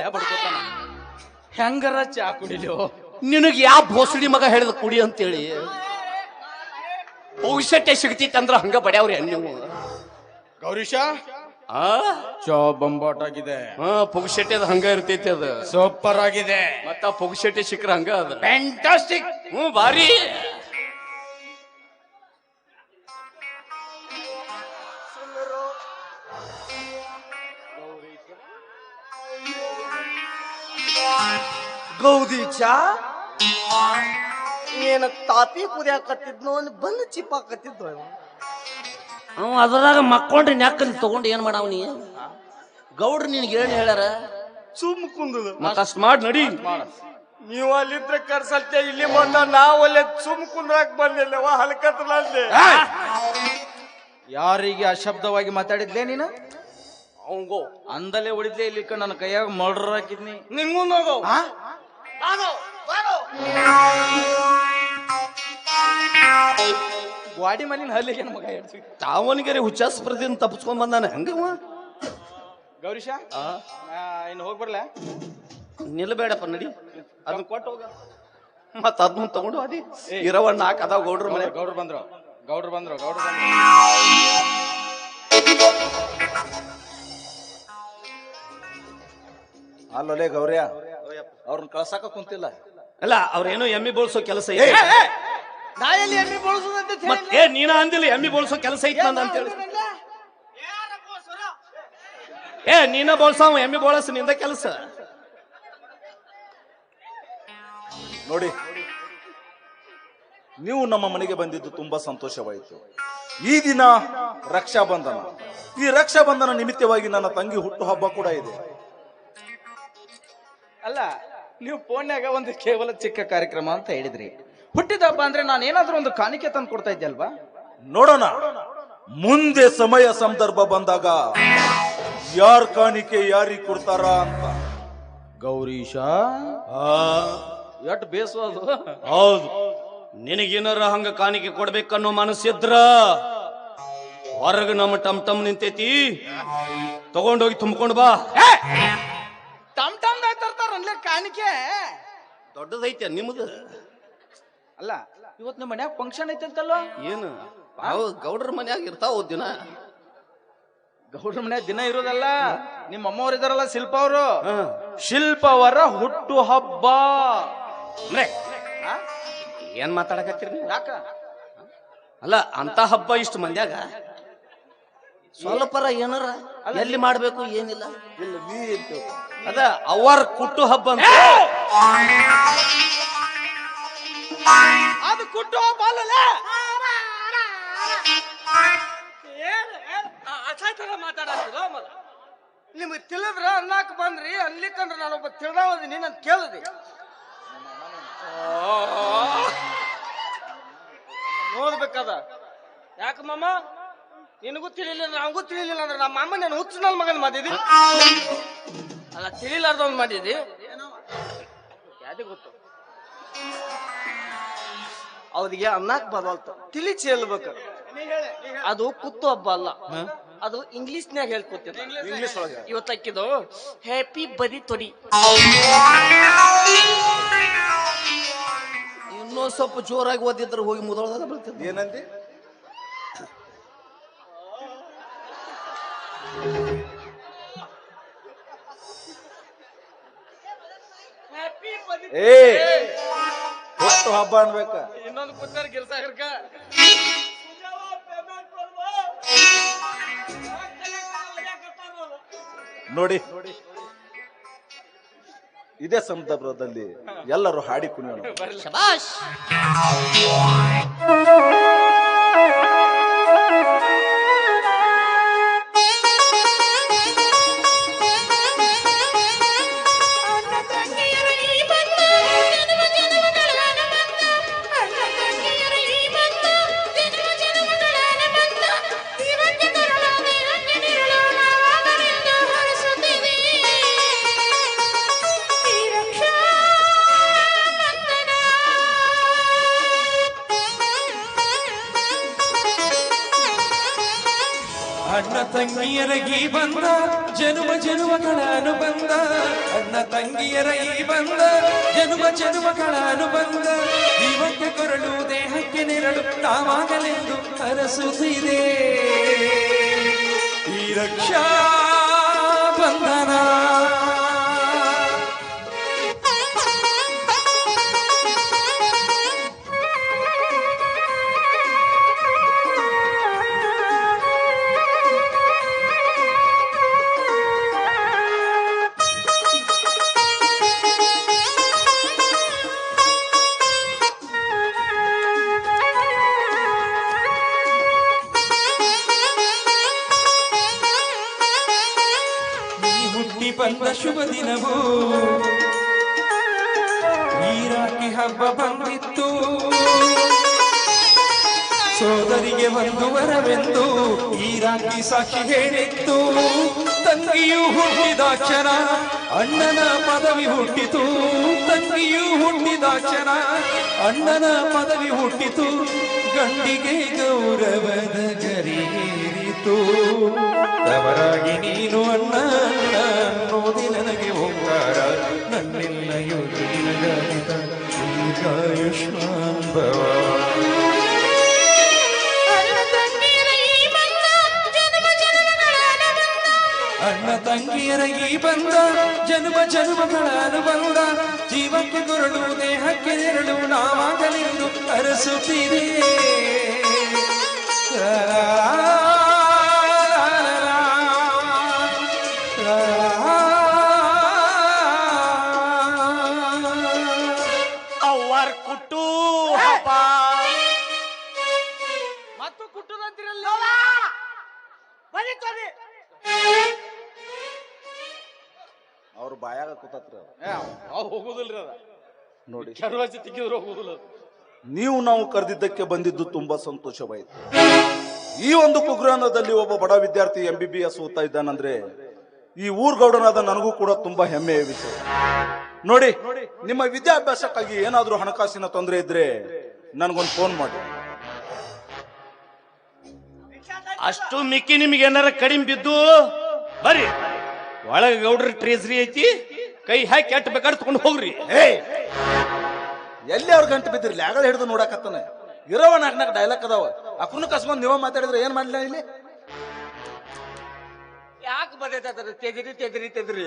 ಬಡ್ಕೋತಾನ. ಹೆಂಗರ ಚಾ ಕುಡಿಲೋ? ನಿನಗೆ ಯಾವ ಭೋಸಡಿ ಮಗ ಹೇಳಿದ ಕುಡಿ ಅಂತೇಳಿ? ಪೌಷಟ್ಯ ಸಿಗ್ತಿತ್ತು ಅಂದ್ರ ಹಂಗ ಬಡ್ಯಾವ್ರಿ ನೀವು. ಗೌರೀಶ? ಆ? ಚಾ ಬಂಬಾಟ್ ಆಗಿದೆ ಹಾ ಅದು ಹಂಗ ಇರ್ತೈತಿ ಅದು. ಸೂಪರ್ ಆಗಿದೆ ಮತ್ತ ಪುಗ್ಶೆಟ್ಟಿ ಸಿಕ್ಕ್ರ ಹಂಗ ಅದ. ಫ್ಯಾಂಟಾಸ್ಟಿಕ್ ಹ್ಞೂ ಭಾರಿ. ಗೌದಿ ಚಾ? ಏನ ತಾಪಿ ಕುದಿಯಾಕತ್ತಿದ್ನೋ ಅಲ್ಲಿ ಬಂದು ಚಿಪ್ಪಾಕತ್ತಿದ್ನೋ ಇವ. ಅವ ಅದ್ರಾಗ ಮಕ್ಕೊಂಡ್ರಿ ನೆಕ್ಕಲ್ಲಿ ತಗೊಂಡು ಏನ್ ಮಾಡಾವ ನೀ? ಗೌಡ್ರು ನಿನ್ಗೆ ಏನ್ ಹೇಳ್ಯಾರ? ಸುಮ್ ಕುಂದದ. ಅಕಸ್ಮಾತ್ ಅಷ್ಟ್ ಮಾಡಿ ನಡಿ. ನೀವು ಅಲ್ಲಿದ್ರೆ ಕರ್ಸಲ್ತೆ ಇಲ್ಲಿ ಬಂದ ನಾವು ಅಲ್ಲೇ ಸುಮ್ ಕುಂದ್ರಾಕ್ ಬಂದಿಲ್ಲವ ಹಲ್ಕತ್ರನಲ್ಲಿ ಯಾರಿಗೆ ಅಶಬ್ದವಾಗಿ ಮಾತಾಡಿದ್ಲೇ ನೀನು? ಅವಂಗೋ. ಅಂದಲೇ ಹೊಡಿದ್ಲೆ ಇಲ್ಲಿ ಕಣ್ ನನ್ನ ಕೈಯಾಗ ಮರ್ಡರ್ ಹಾಕಿದ್ನಿ. ನಿಂಗೂ ನೋಗೋ ಆ? ಗ್ವಾಡಿ ಮನಿನ ಹಲ್ಲಿಗೆ ಮಗ ಹೇಳ್ತೀವಿ ತಾವನಿಗೆರೆ ಹುಚ್ಚಾಸ್ಪರ್ದಿಂದ ತಪ್ಪಿಸ್ಕೊಂಡ್ ಬಂದಾನೆ. ಹಂಗವ ಗೌರೀಶ ಇನ್ನು ಹೋಗಿ ಬರ್ಲ? ನಿಲ್ಬೇಡಪ್ಪ ನಡಿ. ಅದನ್ನ ಕೊಟ್ಟು ಹೋಗ. ಮತ್ತ ಅದನ್ನ ತಗೊಂಡು ಅದಿ ಇರವ ನಾಲ್ಕು ಅದಾವ ಗೌಡ್ರ ಮನೆ. ಗೌಡ್ರು ಬಂದ್ರು. ಗೌಡ್ರು ಬಂದ್ರು ಗೌಡ್ರು ಬಂದ್ರು. ಅಲ್ಲೊಲೆ ಗೌರ್ಯ ಅವ್ರನ್ನ ಕಳ್ಸಾಕ ಕುಂತಿಲ್ಲ. ಅಲ್ಲ ಅವ್ರೇನು ಎಮ್ಮಿ ಬೋಳ್ಸೋ ಕೆಲಸ ಐತಿ. ನಾಯಲ್ಲಿ ಎಮ್ಮಿ ಬಳಸುದಂತ ಏ ನೀನ ಅಂದಿಲ್ಲ ಎಮ್ಮಿ ಬೋಳ್ಸೋ ಕೆಲಸ ಐತಿ ನಂದು ಅಂತೇಳಿ ಏ ನೀನ ಬೋಳ್ಸಾವ ಎಮ್ಮಿ ಬೋಳಸ ನಿಂದ ಕೆಲಸ. ನೋಡಿ ನೀವು ನಮ್ಮ ಮನೆಗೆ ಬಂದಿದ್ದು ತುಂಬಾ ಸಂತೋಷವಾಯಿತು. ಈ ದಿನ ರಕ್ಷಾಬಂಧನ. ಈ ರಕ್ಷಾಬಂಧನ ನಿಮಿತ್ತವಾಗಿ ನನ್ನ ತಂಗಿ ಹುಟ್ಟುಹಬ್ಬ ಕೂಡ ಇದೆ. ಅಲ್ಲ ನೀವು ಫೋನ್ಯಾಗ ಒಂದು ಕೇವಲ ಚಿಕ್ಕ ಕಾರ್ಯಕ್ರಮ ಅಂತ ಹೇಳಿದ್ರಿ. ಹುಟ್ಟಿದ ಹಬ್ಬ ಅಂದ್ರೆ ನಾನು ಏನಾದ್ರೂ ಒಂದು ಕಾಣಿಕೆ ತಂದು ಕೊಡ್ತಾ ಇದ್ದೆ ಅಲ್ವಾ? ನೋಡೋಣ. ಮುಂದೆ ಸಮಯ ಸಂದರ್ಭ ಬಂದಾಗ ಯಾರ್ ಕಾಣಿಕೆ ಯಾರಿಗೆ ಕೊಡ್ತಾರ ಅಂತ. ಗೌರೀಶ ಎಟ್ ಬೇಸು ಅದು ಹೌದು. ನಿನಗೇನಾರ ಹಂಗ ಕಾಣಿಕೆ ಕೊಡ್ಬೇಕನ್ನೋ ಮನಸ್ಸಿದ್ರ? ಹೊರಗ ನಮ್ಮ ಟಮ್ ಟಮ್ ನಿಂತೈತಿ. ತಗೊಂಡೋಗಿ ತುಂಬ್ಕೊಂಡು ಬಾ. ಕಾಣಿಕೆ ದೊಡ್ಡದೈತೆ ನಿಮ್ದು? ಅಲ್ಲ ಇವತ್ ನಿಮ್ಮ ಮನ್ಯಾಗ ಫಂಕ್ಷನ್ ಐತಂತಲ್ವ? ಏನು? ಅವು ಗೌಡ್ರ ಮನ್ಯಾಗ ಇರ್ತಾವ ದಿನ. ಗೌಡ್ರ ಮನ್ಯಾಗ ದಿನ ಇರೋದಲ್ಲ ನಿಮ್ಮ ಅಮ್ಮವ್ರು ಇದಾರಲ್ಲ ಶಿಲ್ಪ ಅವರು. ಶಿಲ್ಪ ಅವರ ಹುಟ್ಟು ಹಬ್ಬ. ಅಂದ್ರೆ ಆ? ಏನ್ ಮಾತಾಡಕತ್ತೀರಿ ನೀವು? ಯಾಕ? ಅಲ್ಲ ಅಂತ ಹಬ್ಬ ಇಷ್ಟು ಮಂದ್ಯಾಗ? ಸ್ವಲ್ಪರ ಏನಾರ? ಎಲ್ಲಿ ಮಾಡ್ಬೇಕು ಏನಿಲ್ಲ. ಇಲ್ಲ ನೀ ಏನ್ ತಿಳ್ಕೊ? ಅದ ಅವರ ಕುಟ್ಟು ಹಬ್ಬ ಅಂತ. ಅದು ಕುಟ್ಟು ಹಬ್ಬ ಅಲ್ಲ ನಿಮ್ಗೆ ತಿಳಿದ್ರ ಅನ್ನಾಕ ಬಂದ್ರಿ ಅನ್ಲಿಕ್ಕಂದ್ರ ನಾನೊಬ್ಬ ತಿಳಿದವದೀನಿ ನಾನು ಕೇಳಿದೆ. ನೋಡ್ಬೇಕದ. ಯಾಕ ಮಾಮ? ನಿನಗೂ ತಿಳಿಲಿಲ್ಲ ನಮಗೂ ತಿಳಿಲಿಲ್ಲ ಅಂದ್ರೆ ನಮ್ಮ ಅಮ್ಮ ನಾನು ಹುಚ್ಚು ನನ್ನ ಮಗನ ಮಾಡಿದಿ ಅಲ್ಲ ತಿಳಿಲಾರ್ದವ್ನು ಮಾಡಿದಿ ಯಾವ್ದು ಗೊತ್ತು? ಅವ್ರಿಗೆ ಅನ್ನಕ್ ಬರಲ್ತು ತಿಳಿ ಚೇಲ್ಬೇಕು ಅದು ಕುತ್ತು ಹಬ್ಬ ಅಲ್ಲ. ಅದು ಇಂಗ್ಲಿಷ್ನ್ಯಾಗ ಹೇಳ್ಕೊತಿದ್ದ ಇಂಗ್ಲಿಷ್ ಒಳಗೆ. ಇವತ್ತಕ್ಕಿದು ಹ್ಯಾಪಿ ಬರಿ ತೊಡಿ. ಇನ್ನೂ ಸ್ವಲ್ಪ ಜೋರಾಗಿ ಓದಿದ್ರೆ ಹೋಗಿ ಮುದೋಳದಾಗ ಬರ್ತದೆ. ಏನಂದಿ? ಏ ಹುಟ್ಟು ಹಬ್ಬ ಅನ್ಬೇಕ. ಇನ್ನೊಂದು ಕುತ್ತಾರ ಗಿರ್ಸಾಗರ್ಕ ನೋಡಿ ಇದೇ ಸಂದರ್ಭದಲ್ಲಿ ಎಲ್ಲರೂ ಹಾಡಿ ಕುಣಿಯೋಣ. ಶಬಾಷ್! ತಂಗಿಯರ ಈ ಬಂದ, ಜನುಮ ಜನುಮಗಳ ಅನುಬಂಧ. ಅಣ್ಣ ತಂಗಿಯರ ಈ ಬಂದ ಜನುಮ ಜನುಮಗಳ ಅನುಬಂಧ. ಜೀವಕ್ಕೆ ಕೊರಳು, ದೇಹಕ್ಕೆ ನೆರಳು, ತಾವಾಗಲೆಂದು ಅರಸುತ್ತಿದೆ. ಈ ರಕ್ಷಾ ಬಂಧನ ಶುಭ ದಿನವೂ? ಈ ರಾಖಿ ಹಬ್ಬ ಬಂದಿತ್ತು. ಸೋದರಿಗೆ ಒಂದು ವರವೆಂದು ಈ ರಾಖಿ ಸಾಕ್ಷಿ ಹೇಳಿತ್ತು. ತಂಗಿಯು ಹುಟ್ಟಿದಾಕ್ಷರ ಅಣ್ಣನ ಪದವಿ ಹುಟ್ಟಿತು. ತಂಗಿಯು ಹುಟ್ಟಿದಾಕ್ಷರ ಅಣ್ಣನ ಪದವಿ ಹುಟ್ಟಿತು. ಗಂಡಿಗೆ ಗೌರವದ ಗರಿಗೇರಿತು ತವರಾಗಿ ನೀನು ಅಣ್ಣ ಅಣ್ಣ ಅನ್ನೋದಿ ನನಗೆ ಓಂಕಾರ ನನ್ನೆಲ್ಲ ದೀರ್ಘಾಯುಷ್ಮಾನ್ ಅಣ್ಣ ತಂಗಿಯರ ಈ ಬಂಧ ಜನ್ಮ ಜನ್ಮಗಳನ್ನು ಬಂದ. ಜನ್ಮ ಜನ್ಮಗಳ ಅನುಬಂಧ ಜೀವಕ್ಕೆ ಗುರುಳು ದೇಹಕ್ಕೆ ನೆರಳು ನಾವಾಗಲೆಂದು ಅರಸುತ್ತಿದೆ. ಅವ್ವಾರ ಕುಟ್ಟು ಹಬ್ಬ. ಮತ್ತು ಕುಟ್ಟುದಂತಿರಲ್ಲ? ಅವ್ರ ಬಾಯಾಗ ಕೂತತ್ರ ಅವ್ ಹೋಗುದಿಲ್ರಿ ಅದ. ನೋಡಿ. ಕೆರವಾಸಿ ತಿಕ್ಕಿದ್ರು ಹೋಗುದಿಲ್ಲ ನೀವು ನಾವು ಕರೆದಿದ್ದಕ್ಕೆ ಬಂದಿದ್ದು ತುಂಬಾ ಸಂತೋಷವಾಯಿತು ಈ ಒಂದು ಕುಗ್ರಾಮದಲ್ಲಿ ಒಬ್ಬ ಬಡ ವಿದ್ಯಾರ್ಥಿ ಎಂ ಬಿ ಬಿ ಎಸ್ ಓದ್ತಾ ಇದ್ದಾನಂದ್ರೆ ಈ ಊರ್ಗೌಡನಾದ ನನಗೂ ಕೂಡ ತುಂಬಾ ಹೆಮ್ಮೆಯ ವಿಷಯ. ನೋಡಿ ನಿಮ್ಮ ವಿದ್ಯಾಭ್ಯಾಸಕ್ಕಾಗಿ ಏನಾದ್ರೂ ಹಣಕಾಸಿನ ತೊಂದರೆ ಇದ್ರೆ ನನ್ಗೊಂದು ಫೋನ್ ಮಾಡಿ. ಅಷ್ಟು ಮಿಕ್ಕಿ ನಿಮ್ಗೆ ಏನಾರ ಕಡಿಮೆ ಬಿದ್ದು ಬರ್ರಿ. ಒಳಗೆ ಗೌಡ್ರ ಟ್ರೇಸರಿ ಐತಿ ಕೈ ಹಾಕಿ ಕೆಟ್ಟ ಬೇಕಾದ್ರೆ ತಗೊಂಡು ಹೋಗ್ರಿ. ಏ ಎಲ್ಲಿ ಅವ್ರ ಗಂಟು ಬಿದ್ದಿರ್ಲಿ? ಲ್ಯಾಗಳ ಹಿಡಿದು ನೋಡಕತ್ತಾನೆ. ಇರೋವ ನಾಲ್ಕು ನಾಲ್ಕು ಡೈಲಾಗ್ ಅದಾವ. ಅಕ್ಕನು ಕಸ್ಬಂದ್ ನೀವ ಮಾತಾಡಿದ್ರೆ ಏನ್ ಮಾಡ್ಲಿಲ್ಲ ಇಲ್ಲಿ? ಯಾಕೆ ಬದೈತೆ ತೆದ್ರಿ ತೆದ್ರಿ ತೆದ್ರಿ ತೆದ್ರಿ.